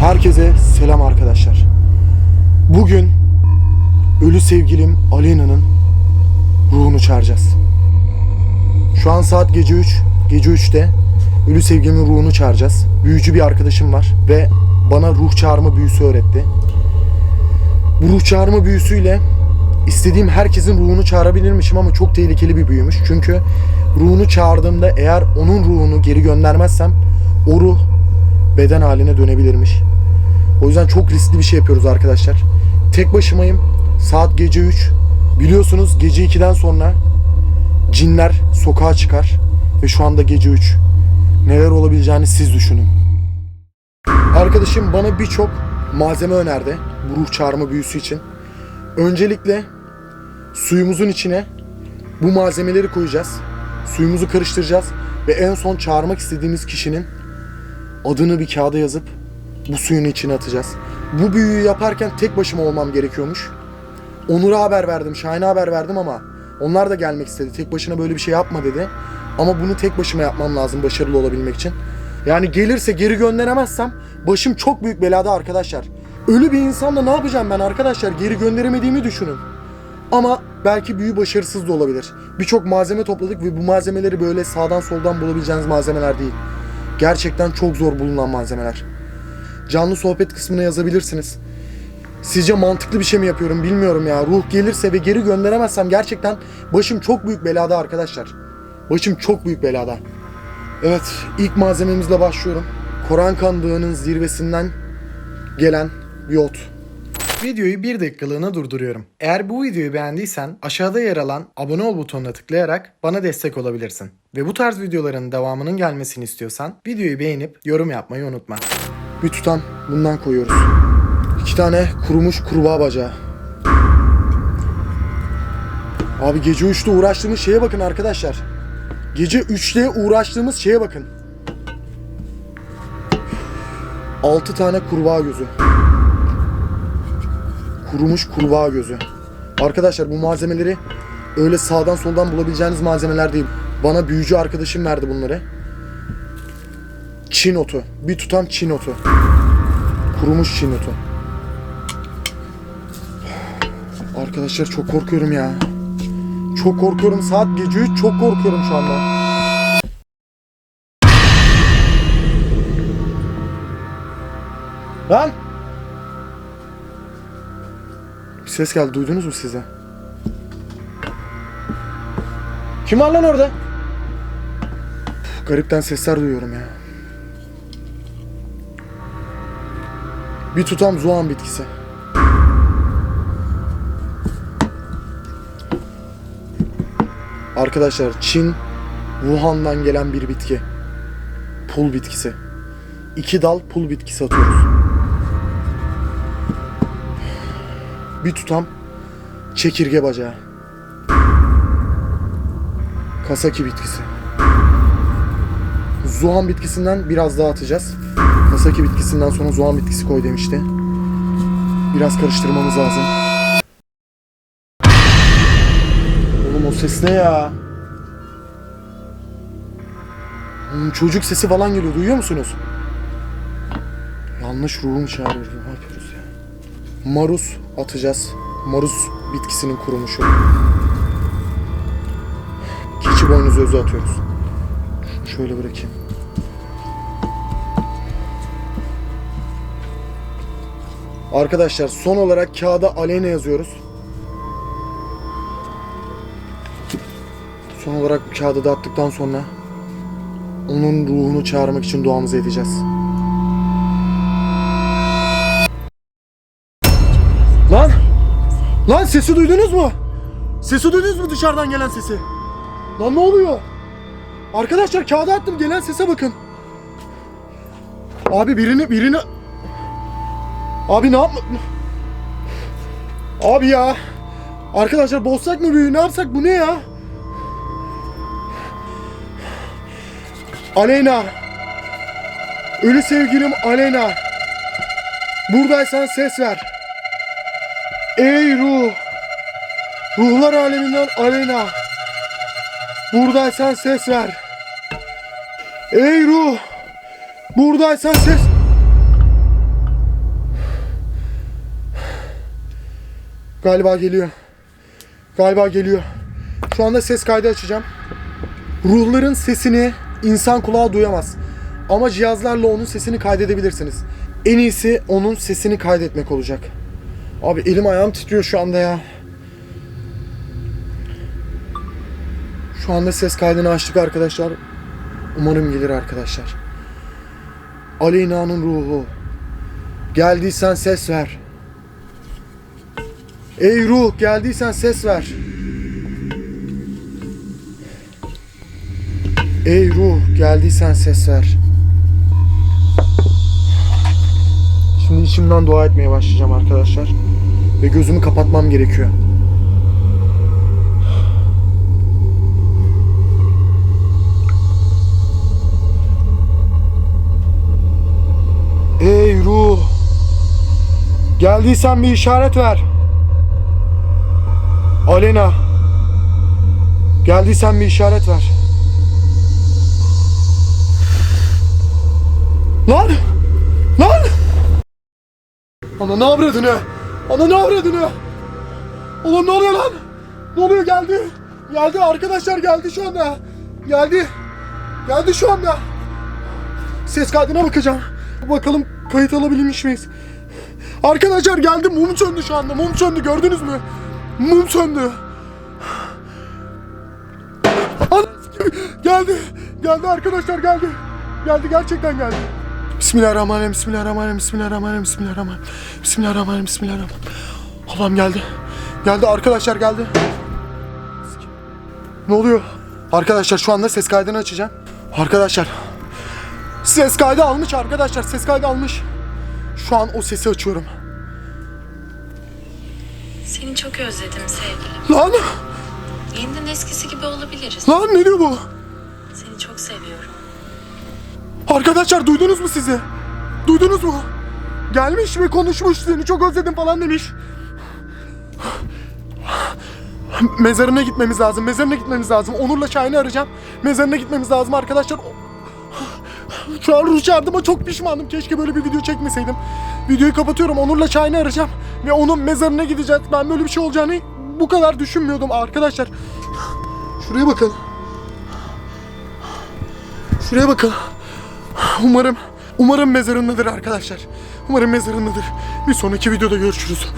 Herkese selam arkadaşlar. Bugün ölü sevgilim Alena'nın ruhunu çağıracağız. Şu an saat gece 3. Gece 3'te ölü sevgilimin ruhunu çağıracağız. Büyücü bir arkadaşım var ve bana ruh çağırma büyüsü öğretti. Bu ruh çağırma büyüsüyle istediğim herkesin ruhunu çağırabilirmişim ama çok tehlikeli bir büyümüş. Çünkü ruhunu çağırdığımda eğer onun ruhunu geri göndermezsem o ruh beden haline dönebilirmiş. O yüzden çok riskli bir şey yapıyoruz arkadaşlar. Tek başımayım. Saat gece 3. Biliyorsunuz gece 2'den sonra cinler sokağa çıkar. Ve şu anda gece 3. Neler olabileceğini siz düşünün. Arkadaşım bana birçok malzeme önerdi. Bu ruh çağırma büyüsü için. Öncelikle suyumuzun içine bu malzemeleri koyacağız. Suyumuzu karıştıracağız. Ve en son çağırmak istediğimiz kişinin adını bir kağıda yazıp bu suyun içine atacağız. Bu büyüyü yaparken tek başıma olmam gerekiyormuş. Onur'a haber verdim, Şahin'e haber verdim ama onlar da gelmek istedi. Tek başına böyle bir şey yapma dedi. Ama bunu tek başıma yapmam lazım başarılı olabilmek için. Yani gelirse geri gönderemezsem başım çok büyük belada arkadaşlar. Ölü bir insanla ne yapacağım ben arkadaşlar? Geri gönderemediğimi düşünün. Ama belki büyü başarısız da olabilir. Birçok malzeme topladık ve bu malzemeleri böyle sağdan soldan bulabileceğiniz malzemeler değil. Gerçekten çok zor bulunan malzemeler. Canlı sohbet kısmına yazabilirsiniz. Sizce mantıklı bir şey mi yapıyorum bilmiyorum ya. Ruh gelirse ve geri gönderemezsem gerçekten başım çok büyük belada arkadaşlar. Başım çok büyük belada. Evet ilk malzememizle başlıyorum. Korankan Dağı'nın zirvesinden gelen bir ot. Videoyu bir dakikalığına durduruyorum. Eğer bu videoyu beğendiysen aşağıda yer alan abone ol butonuna tıklayarak bana destek olabilirsin. Ve bu tarz videoların devamının gelmesini istiyorsan videoyu beğenip yorum yapmayı unutma. Bir tutam bundan koyuyoruz. İki tane kurumuş kurbağa bacağı. Abi gece 3'te uğraştığımız şeye bakın arkadaşlar. Gece 3'te uğraştığımız şeye bakın. 6 tane kurbağa gözü. Kurumuş kurbağa gözü. Arkadaşlar bu malzemeleri öyle sağdan soldan bulabileceğiniz malzemeler değil. Bana büyücü arkadaşım verdi bunları. Çin otu. Bir tutam Çin otu. Kurumuş Çin otu. Arkadaşlar çok korkuyorum ya. Çok korkuyorum. Saat gece 3 çok korkuyorum şu anda. Lan! Bir ses geldi. Duydunuz mu size? Kim var lan orada? Garipten sesler duyuyorum ya. Bir tutam zuan bitkisi. Arkadaşlar Çin Wuhan'dan gelen bir bitki. Pul bitkisi. İki dal pul bitkisi atıyoruz. Bir tutam çekirge bacağı. Kasaki bitkisi. Zuhan bitkisinden biraz daha atacağız. Kasaki bitkisinden sonra Zuhan bitkisi koy demişti. Biraz karıştırmamız lazım. Oğlum o ses ne ya? Hmm, çocuk sesi falan geliyor. Duyuyor musunuz? Yanlış ruhum çağırıyor. Ne yapıyoruz ya? Maruz atacağız. Maruz bitkisinin kurumuşu. Keçi boynuzu özü atıyoruz. Şöyle bırakayım. Arkadaşlar son olarak kağıda Aleyna yazıyoruz. Son olarak bu kağıdı da attıktan sonra onun ruhunu çağırmak için duamızı edeceğiz. Lan! Lan sesi duydunuz mu? Sesi duydunuz mu dışarıdan gelen sesi? Lan ne oluyor? Arkadaşlar kağıda attım gelen sese bakın. Abi birini birini Abi ne yapma? Abi ya. Arkadaşlar bozsak mı büyüğü ne yapsak bu ne ya? Aleyna. Ölü sevgilim Aleyna. Buradaysan ses ver. Ey ruh. Ruhlar aleminden Aleyna. Buradan sen ses ver. Ey ruh. Buradan sen ses. Galiba geliyor. Galiba geliyor. Şu anda ses kaydı açacağım. Ruhların sesini insan kulağı duyamaz. Ama cihazlarla onun sesini kaydedebilirsiniz. En iyisi onun sesini kaydetmek olacak. Abi elim ayağım titriyor şu anda ya. Şu anda ses kaydını açtık arkadaşlar. Umarım gelir arkadaşlar. Aleyna'nın ruhu. Geldiysen ses ver. Ey ruh geldiysen ses ver. Ey ruh geldiysen ses ver. Şimdi içimden dua etmeye başlayacağım arkadaşlar. Ve gözümü kapatmam gerekiyor. Geldiysen bir işaret ver. Alena. Geldiysen bir işaret ver. Lan! Lan! Ana ne avradını? Ana ne avradını? Oğlum ne oluyor lan? Ne oluyor geldi? Geldi arkadaşlar geldi şu anda. Geldi. Geldi şu anda. Ses kaydına bakacağım. Bakalım kayıt alabilmiş miyiz? Arkadaşlar geldi mum söndü şu anda. Mum söndü gördünüz mü? Mum söndü. Geldi. Geldi arkadaşlar geldi. Geldi gerçekten geldi. Bismillahirrahmanirrahim. Bismillahirrahmanirrahim. Bismillahirrahmanirrahim. Bismillahirrahmanirrahim. Bismillahirrahmanirrahim. Bismillahirrahmanirrahim. Allah'ım geldi. Geldi arkadaşlar geldi. Ne oluyor? Arkadaşlar şu anda ses kaydını açacağım. Arkadaşlar Ses kaydı almış arkadaşlar. Ses kaydı almış. Şu an o sesi açıyorum. Seni çok özledim sevgilim. Lan! Yeniden eskisi gibi olabiliriz. Lan ne diyor bu? Seni çok seviyorum. Arkadaşlar duydunuz mu sizi? Duydunuz mu? Gelmiş ve konuşmuş seni çok özledim falan demiş. Mezarına gitmemiz lazım. Mezarına gitmemiz lazım. Onur'la Şahin'i arayacağım. Mezarına gitmemiz lazım arkadaşlar. Şu an ruh çağırdıma çok pişmanım. Keşke böyle bir video çekmeseydim. Videoyu kapatıyorum. Onur'la Şahin'i arayacağım. Ve onun mezarına gideceğiz. Ben böyle bir şey olacağını bu kadar düşünmüyordum arkadaşlar. Şuraya bakın. Şuraya bakın. Umarım, umarım mezarındadır arkadaşlar. Umarım mezarındadır. Bir sonraki videoda görüşürüz.